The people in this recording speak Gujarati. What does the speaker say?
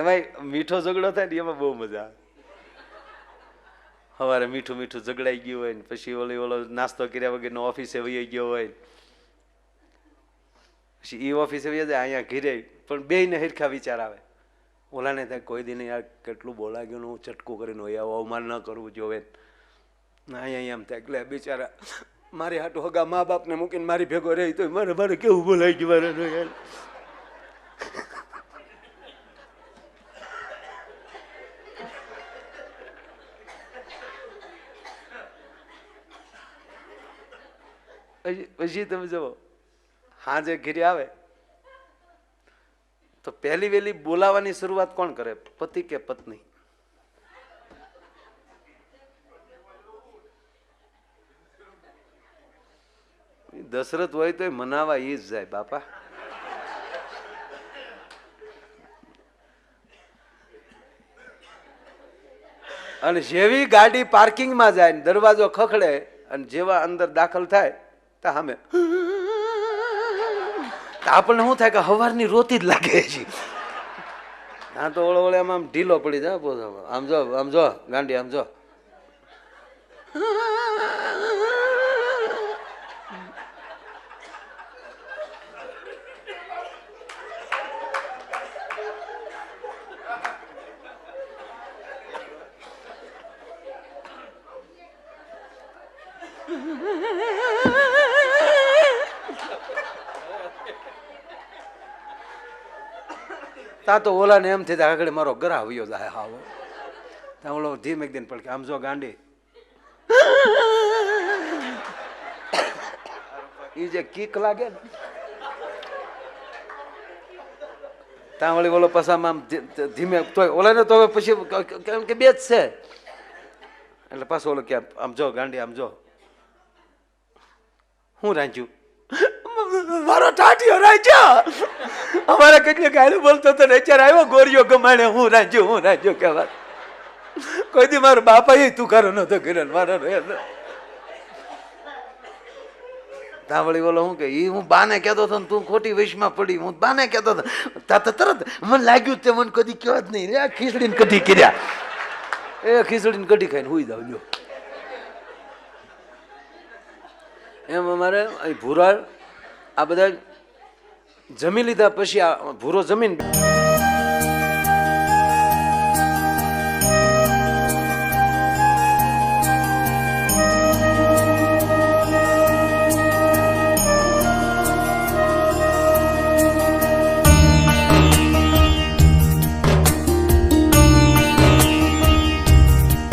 એમાંય મીઠો ઝઘડો થાય ને એમાં બહુ મજા આવે. સવારે મીઠું મીઠું ઝઘડાઈ ગયું હોય ને, પછી ઓલી ઓલો નાસ્તો કર્યા વગરનો ઓફિસે વહી ગયો હોય પછી એ ઓફિસે વહી જાય, અહીંયા ઘીરે પણ બે ને હિરખા વિચાર આવે. ઓલાને ત્યાં કોઈ દિને યાર કેટલું બોલા ગયું ને, હું ચટકું કરીને હોય, આવું અવમાન ન કરવું જોવે ને, અહીંયા એમ થાય, એટલે બિચારા, મારી હાટું હગા મા બાપને મૂકીને મારી ભેગો રહી તો મારે મારે કેવું બોલાઈ ગયું, મારે પછી તમે જુઓ. હાજે ઘીરે આવે, તો પહેલી વહેલી બોલાવાની શરૂઆત કોણ કરે? પતિ કે પત્ની? દશરથ હોય તો મનાવા એ જ જાય, બાપા. અને જેવી ગાડી પાર્કિંગમાં જાય દરવાજો ખખડે અને જેવા અંદર દાખલ થાય તો આપણને શું થાય કે હવારની રોતી જ લાગે છે હા તો ઓળો ઓળે આમ ઢીલો પડી જાય પોતે. આમ જો આમ જો, ગાંડી, આમ જો. તા તો ઓલાને એમ થઈ આગળ મારો ગરા આવ્યો જાય હાવો. ત્યાં ઓલો ધીમે એક દિન પડકે આમ જો ગાંડી. એ જે કીક લાગે ને. ત્યાં વળી ઓલો પસામાં આમ ધીમે, તોય ઓલાને તો હવે પછી કેમ કે બે જ છે. એટલે પાછો ઓલો કે, આમ જો ગાંડી, આમ જો. હું રાંચ્યું મારો ટાટિયો રાંચ્યો અમારે કેટલી ગાયલું બોલતો હતો ને આવ્યો ગોરીઓ ગમાડે, હું રાજ્યો હું રાજ્યો કહેવા કોઈ દી મારો બાપા એ તું કરો નતો કિરણ મારો તાવળી બોલો હું કે એ હું બાને કહેતો હતો તું ખોટી વેશમાં પડી, હું બાને કહેતો હતો. તરત મને લાગ્યું તે મને કદી કહેવા જ નહીં રે ખીચડીને કઢી કર્યા. એ ખીચડીને કઢી ખાઈને હુઈ જાવ જો. એમ અમારે અહીં ભૂરાળ, આ બધા જમી લીધા પછી આ ભૂરો જમીન